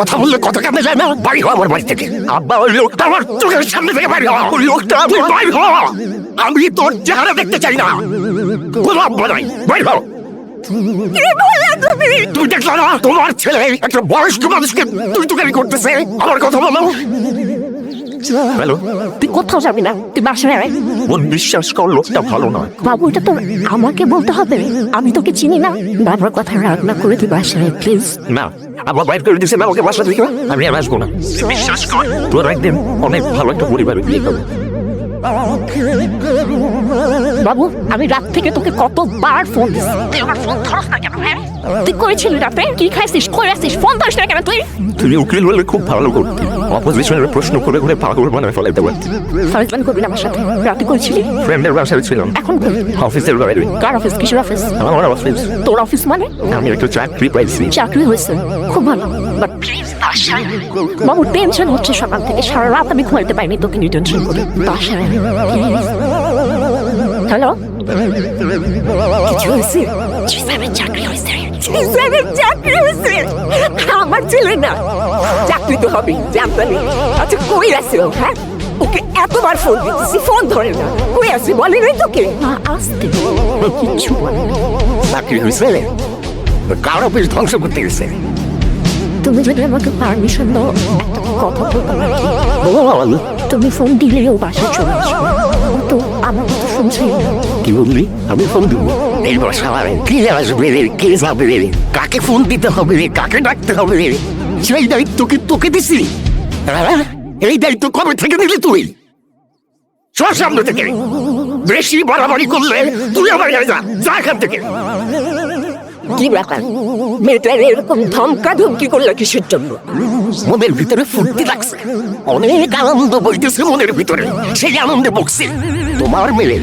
কথা বললে কথা কেমন যায় না বাড়ি হওয়া আমার বাড়ি থেকে। আব্বা ওই লোকটা আমার চোখের সামনে থেকে বাড়ি হওয়া ওই লোকটা তুই বাড়ি হওয়া আমি তোর চেহারা দেখতে চাই না। কোনো আব্বা নাই। বাড়ি হও তুমি? দেখলা না তোমার ছেলে একটা বয়স্ক মানুষকে তুই তুকারি করতেছে। আমার কথা বলো হ্যালো? তুই কোথাও যাবি না? তুই বাসায় আয় মন বিশ্বাস কর লোকটা ভালো নয়। বাবু এটা তো আমাকে বলতে হবে। আমি তোকে চিনি না। বাবার কথা রাগ না করে তুই বাসায় প্লিজ না আবার বাইর করে দিছে না ওকে বাসা থেকে আমি আর আসব না। বিশ্বাস কর তোর একদিন অনেক ভালো একটা পরিবারে বিয়ে করব বাবু আমি রাত থেকে তোকে কতবার ফোন দিছি। তুই আমার ফোন ধরস না কেন হ্যাঁ? তুই করেছিলি রাতে? কি খাইছিস? কই আসছিস ফোন ধরিস না কেন তুই? তুমি উকিল হলে খুব ভালো করতে। অপোজিশনের প্রশ্ন করে করে পাগল বানায় ফেলাইতে পারতি। ফারিজমান করবি না আমার সাথে? রাতে করেছিলি? ফ্রেন্ডের বাসায় ছিলাম। এখন অফিসের বাইরে। কার অফিস কিসের অফিস আমার অফিস তোর অফিস মানে? আমি একটু চাকরি পাইছি। চাকরি হয়েছে। খুব ভালো। বাট বাবু টেনশন হচ্ছে সকাল থেকে। সারা রাত আমি ঘুমাইতে পারিনি তোকে নিয়ে টেনশন করে। বাসায় হ্যালো কিছু হয়েছে? চাকরি হয়েছে চাকরি হয়েছে আমার ছেলে না। চাকরি তো হবে জানতালি আচ্ছা কই আছে ও হ্যাঁ? ওকে এতবার ফোন দিতেছি ফোন ধরে না। কই আছে বলে নাই তোকে? না আসতে বলে চাকরি হয়েছে কার অফিস ধ্বংস করতে গেছে? তুমি যদি আমাকে পারমিশন দাও কথা বলতে তুমি ফোন দিলেও বাসায় চলে আসবে। কি বললি? আমি ফোন দিব। এই বর্ষা কি আসবে রে? কে যাবে রে? কাকে ফোন দিতে হবে রে? কাকে ডাকতে হবে রে? সেই দায়িত্ব কি তোকে দিছি? হ্যাঁ? এই দায়িত্ব কবে থেকে নিলি তুই? সব সামনে থেকে। বেশি বাড়াবাড়ি করলে তুই আমার যা যা এখান থেকে। কি ব্যাপার মেয়েটার এরকম ধমকা ধমকি করল কিসের জন্য? মনের ভিতরে ফুর্তি লাগছে। অনেক আনন্দ বইতেছে মনের ভিতরে। সেই আনন্দে বকছে তোমার মেয়ে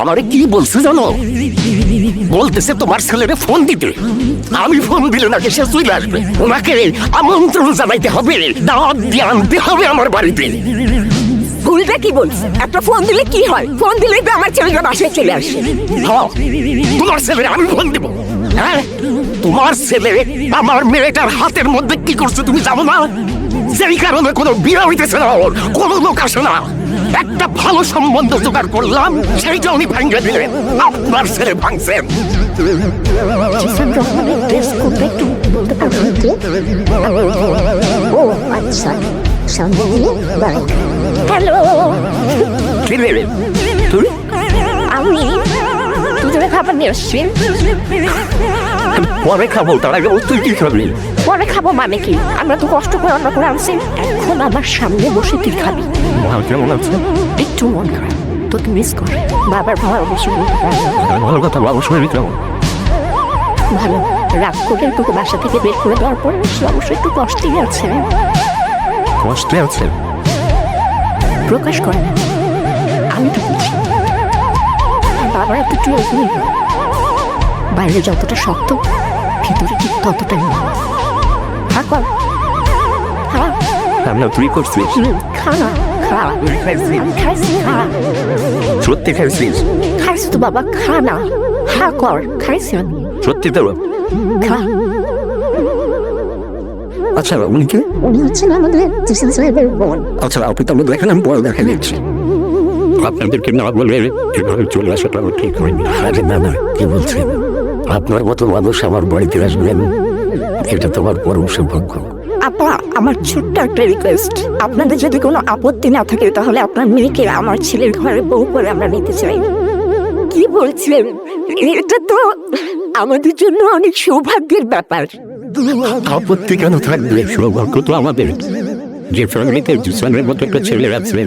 আমারে কি বলছে জানো? বলতেছে তোমার ছেলেরে ফোন দিতে। আমি ফোন দিলে নাকি সে চলে আসবে। ওনাকে আমন্ত্রণ জানাইতে হবে। দাওয়াত দিয়ে আনতে হবে আমার বাড়িতে। ভুলটা কি বলছে? একটা ফোন দিলে কি হয়? ফোন দিলে তো আমার ছেলেটা বাসায় চলে আসে। হ্যাঁ, তোমার ছেলে আমি ফোন দেবো। তোমার ছেলে আমার মেয়েটার হাতের মধ্যে কি করছে তুমি জানো না? সেই কারণে কোনো বিয়ে হইতেছে না ওর কোনো লোক আসে না। একটা ভালো সম্বন্ধ জোগাড় করলাম সেইটা উনি ভাঙ্গে দিলেন আপনার ছেলে ভাঙছেন ও আচ্ছা। সামনে হ্যালো। কি আমি খাবার নিয়ে আসছি। পরে খাব তার আগে তুই কি খাবি? পরে খাব মানে কি? আমরা তো কষ্ট করে রান্না করে আনছি। এখন আমার সামনে বসে তুই খাবি। কেমন আছে? একটু মন খারাপ। তোকে মিস করে। বাবার ভালো অবশ্যই। ভালো কথা বাবু শুনে কেমন? ভালো। রাগ করে তোকে বাসা থেকে বের করে দেওয়ার পর সে অবশ্যই একটু কষ্টই আছে। কষ্টে আছে? প্রকাশ করে না। আমি তো বুঝি। চুল বাইরে যতটা শক্ত ভিতরে ঠিক ততটাই তুই করছিস। খা সত্যি খাইছিস? খাইছি তো বাবা খা না। খা কর খাইছি আমি। সত্যি তো? খা। আচ্ছা উনি কি? উনি হচ্ছেন আমাদের জিসান সাহেবের বোন। আচ্ছা আপনি তো আমাদের আমি পরে দেখা দিচ্ছি। আপনাদেরকে না বলে এভাবে চলে আসাটা ঠিক হয়নি। আরে না না কি বলছেন? আপনার মতো মানুষ আমার বাড়িতে আসবেন এটা তো আমার পরম সৌভাগ্য। আপা আমার ছোট্ট একটা রিকোয়েস্ট আপনাদের যদি কোনো আপত্তি না থাকে তাহলে আপনার মেয়েকে আমার ছেলের ঘরে বউ করে আমরা নিতে চাই। কি বলছেন? এটা তো আমাদের জন্য অনেক সৌভাগ্যের ব্যাপার। আপত্তি কেন থাকবে? সৌভাগ্য তো আমাদের। যে ফ্যামিলিতে জুসানের মতো একটা ছেলে আছেন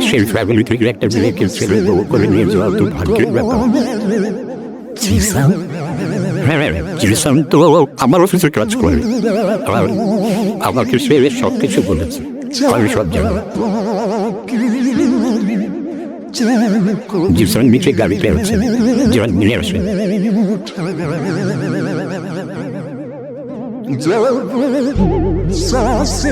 সেই ফ্যামিলি থেকে একটা মেয়েকে ছেলে বউ করে নিয়ে যাওয়া তো ভাগ্যের ব্যাপার। জিসান হ্যাঁ, হ্যাঁ তো আমার অফিসে কাজ করে। আর আমাকে সে সব কিছু বলেছে আমি সব জানি। জিসান নিচে গাড়িতে আছে জীবন নিয়ে আসে Sa se